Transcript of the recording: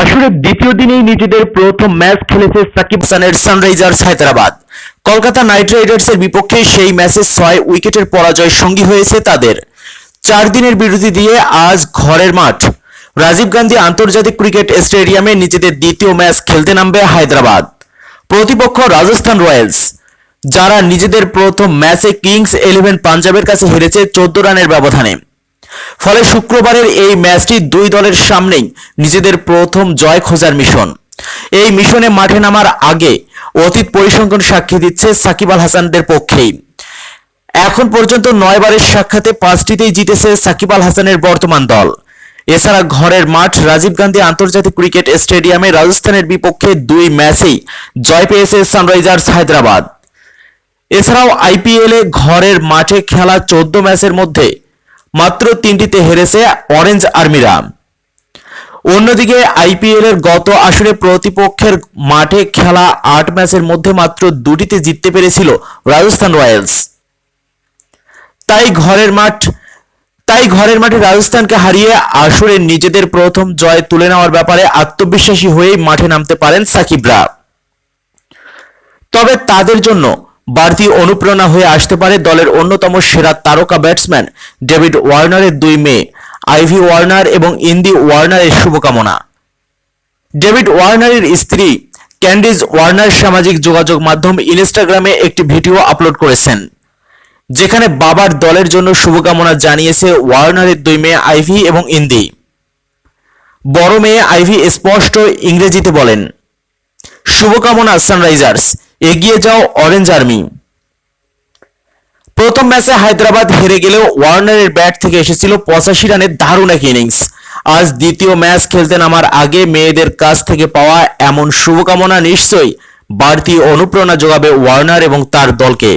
আসলে দ্বিতীয় দিনেই নিজেদের প্রথম ম্যাচ খেলেছে সাকিব পাকিস্তানের সানরাইজার্স হায়দ্রাবাদ। কলকাতা নাইট রাইডার্সের বিপক্ষে সেই ম্যাচে ছয় উইকেটের পরাজয় সঙ্গী হয়েছে তাদের। চার দিনের বিরতি দিয়ে আজ ঘরের মাঠ। রাজীব গান্ধী আন্তর্জাতিক ক্রিকেট স্টেডিয়ামে নিজেদের দ্বিতীয় ম্যাচ খেলতে নামবে হায়দ্রাবাদ। প্রতিপক্ষ রাজস্থান রয়্যালস, যারা নিজেদের প্রথম ম্যাচে কিংস ইলেভেন পাঞ্জাবের কাছে হেরেছে চোদ্দ রানের ব্যবধানে। ফলে শুক্রবারের এই ম্যাচটি দুই দলের সামনেই নিজেদের প্রথম জয় খোঁজার মিশন। এই মিশনে মাঠে নামার আগে অতীত পরিসংখ্যান সাক্ষী দিচ্ছে সাকিব আল হাসানদের পক্ষেই। এখন পর্যন্ত নয়বারের সাক্ষাতে পাঁচটিতেই জিতেছে সাকিব আল হাসানের বর্তমান দল। এছাড়া ঘরের মাঠ রাজীব গান্ধী আন্তর্জাতিক ক্রিকেট স্টেডিয়ামে রাজস্থানের বিপক্ষে দুই ম্যাচেই জয় পেয়েছে সানরাইজার্স হায়দ্রাবাদ। এছাড়াও আইপিএলে ঘরের মাঠে খেলা চোদ্দ ম্যাচের মধ্যে মাত্র তিনটিতে হেরেছে অরেঞ্জ আর্মিরা। অন্যদিকে আইপিএল এর গত আসরে প্রতিপক্ষের মাঠে খেলা আট ম্যাচের মধ্যে মাত্র দুটিতে জিততে পেরেছিল রাজস্থান রয়্যালস। তাই ঘরের মাঠ, তাই ঘরের মাঠে রাজস্থানকে হারিয়ে আসরে নিজেদের প্রথম জয় তুলে নেওয়ার ব্যাপারে আত্মবিশ্বাসী হয়েই মাঠে নামতে পারেন সাকিবরা। তবে তাদের জন্য বাড়তি অনুপ্রেরণা হয়ে আসতে পারে দলের অন্যতম সেরা তারকা ব্যাটসম্যান ডেভিড ওয়ার্নারের দুই মেয়ে, আইভি ওয়ার্নার এবং ইন্দি ওয়ার্নারের শুভকামনা। ডেভিড ওয়ার্নারের স্ত্রী ক্যান্ডিজ ওয়ার্নার সামাজিক যোগাযোগ মাধ্যম ইনস্টাগ্রামে একটি ভিডিও আপলোড করেছেন, যেখানে বাবার দলের জন্য শুভকামনা জানিয়েছে ওয়ার্নারের দুই মেয়ে আইভি এবং ইন্দি বড় মেয়ে আইভি স্পষ্ট ইংরেজিতে বলেন, শুভকামনা সানরাইজার্স এগিয়ে যাও অরেঞ্জ আর্মি প্রথম ম্যাচে হায়দ্রাবাদ হেরে গেলেও ওয়ার্নারের ব্যাট থেকে এসেছিল পঁচাশি রানের দারুণ এক ইনিংস আজ দ্বিতীয় ম্যাচ খেলতে নামার আগে মেয়েদের কাছ থেকে পাওয়া এমন শুভকামনা নিশ্চয়ই। বাড়তি অনুপ্রেরণা যোগাবে ওয়ার্নার এবং তার দলকে।